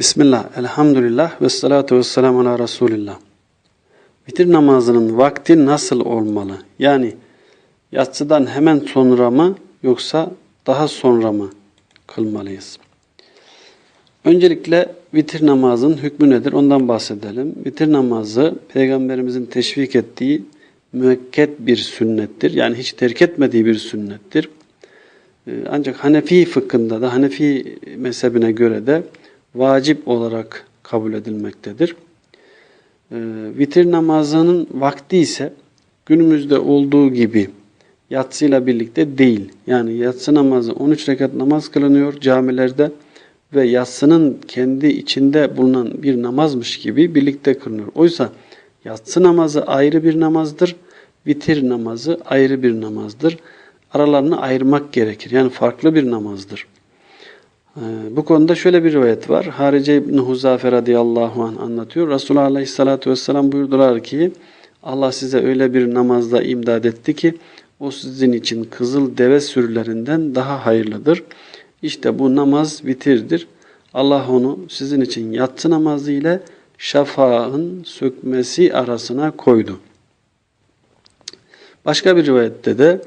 Bismillah, elhamdülillah ve salatu ve selamu ala Resulillah. Vitir namazının vakti nasıl olmalı? Yani yatsıdan hemen sonra mı yoksa daha sonra mı kılmalıyız? Öncelikle vitir namazının hükmü nedir? Ondan bahsedelim. Vitir namazı Peygamberimizin teşvik ettiği müekket bir sünnettir. Yani hiç terk etmediği bir sünnettir. Ee, Ancak Hanefi fıkhında da Hanefi mezhebine göre de vacip olarak kabul edilmektedir. Ee, Vitir namazının vakti ise günümüzde olduğu gibi yatsıyla birlikte değil. Yani yatsı namazı 13 rekat namaz kılınıyor camilerde ve yatsının kendi içinde bulunan bir namazmış gibi birlikte kılınıyor. Oysa yatsı namazı ayrı bir namazdır, vitir namazı ayrı bir namazdır. Aralarını ayırmak gerekir. Yani farklı bir namazdır. Ee, Bu konuda şöyle bir rivayet var. Harice İbni Huzafe radıyallahu anh anlatıyor. Resulullah aleyhissalatü vesselam buyurdular ki Allah size öyle bir namazda imdad etti ki o sizin için kızıl deve sürülerinden daha hayırlıdır. İşte bu namaz vitirdir. Allah onu sizin için yatsı namazı ile şafağın sökmesi arasına koydu. Başka bir rivayette de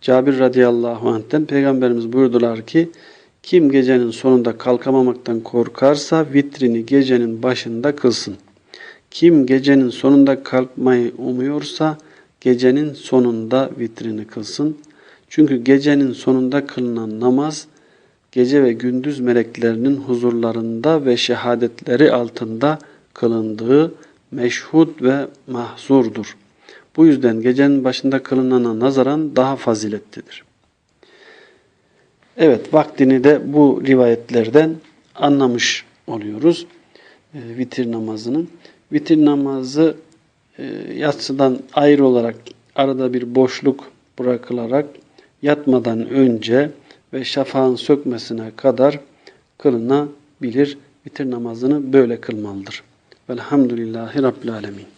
Cabir radıyallahu anh'ten Peygamberimiz buyurdular ki kim gecenin sonunda kalkamamaktan korkarsa vitrini gecenin başında kılsın. Kim gecenin sonunda kalkmayı umuyorsa gecenin sonunda vitrini kılsın. Çünkü gecenin sonunda kılınan namaz gece ve gündüz meleklerinin huzurlarında ve şehadetleri altında kılındığı meşhud ve mahzurdur. Bu yüzden gecenin başında kılınana nazaran daha faziletlidir. Evet, vaktini de bu rivayetlerden anlamış oluyoruz. E, vitir namazının. Vitir namazı e, yatsıdan ayrı olarak arada bir boşluk bırakılarak yatmadan önce ve şafağın sökmesine kadar kılınabilir. Vitir namazını böyle kılmalıdır. Velhamdülillahi Rabbil Alemin.